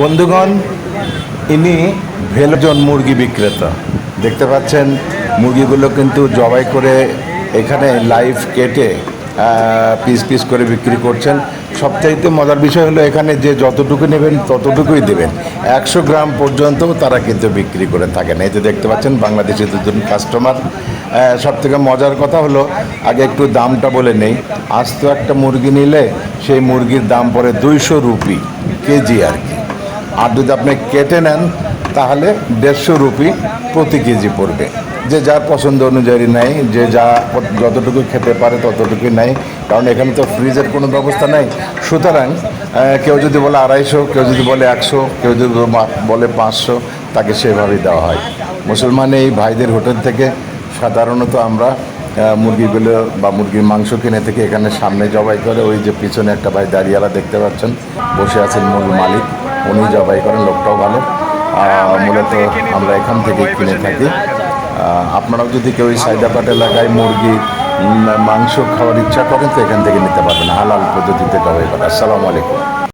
বন্ধুগণ, ইনি ভেলজন মুরগি বিক্রেতা। দেখতে পাচ্ছেন, মুরগিগুলো কিন্তু জবাই করে এখানে লাইভ কেটে পিস পিস করে বিক্রি করছেন। সবচাইতে মজার বিষয় হলো, এখানে যে যতটুকু নেবেন, ততটুকুই দেবেন। একশো গ্রাম পর্যন্ত তারা কিন্তু বিক্রি করে থাকেন। এই যে দেখতে পাচ্ছেন, বাংলাদেশি দুজন কাস্টমার সব থেকে মজার কথা হলো, আগে একটু দামটা বলে নেই। আস্ত একটা মুরগি নিলে সেই মুরগির দাম পড়ে দুইশো রুপি কেজি আর কি। আর যদি আপনি কেটে নেন, তাহলে দেড়শো রুপি প্রতি কেজি পড়বে। যে যার পছন্দ অনুযায়ী নেয়, যে যা যতটুকু খেতে পারে ততটুকুই নেয়। কারণ এখানে তো ফ্রিজের কোনো ব্যবস্থা নেই। সুতরাং কেউ যদি বলে আড়াইশো, কেউ যদি বলে একশো, কেউ যদি বলে পাঁচশো, তাকে সেভাবেই দেওয়া হয়। মুসলমান এই ভাইদের হোটেল থেকে সাধারণত আমরা মুরগিগুলো বা মুরগির মাংস কিনে থেকে এখানে সামনে জবাই করে। ওই যে পিছনে একটা ভাই দাঁড়িয়ালা দেখতে পাচ্ছেন। বসে আছেন মূল মালিক। উনি জবাই করেন, লোকটাও ভালো। মূলত আমরা এখান থেকে কিনে থাকি। আপনারাও যদি কেউ এই সাইদাবাদ এলাকায় মুরগি মাংস খাওয়ার ইচ্ছা করেন, তো এখান থেকে নিতে পারবেন। হালাল পদ্ধতিতে জবাই করা আসসালামু আলাইকুম।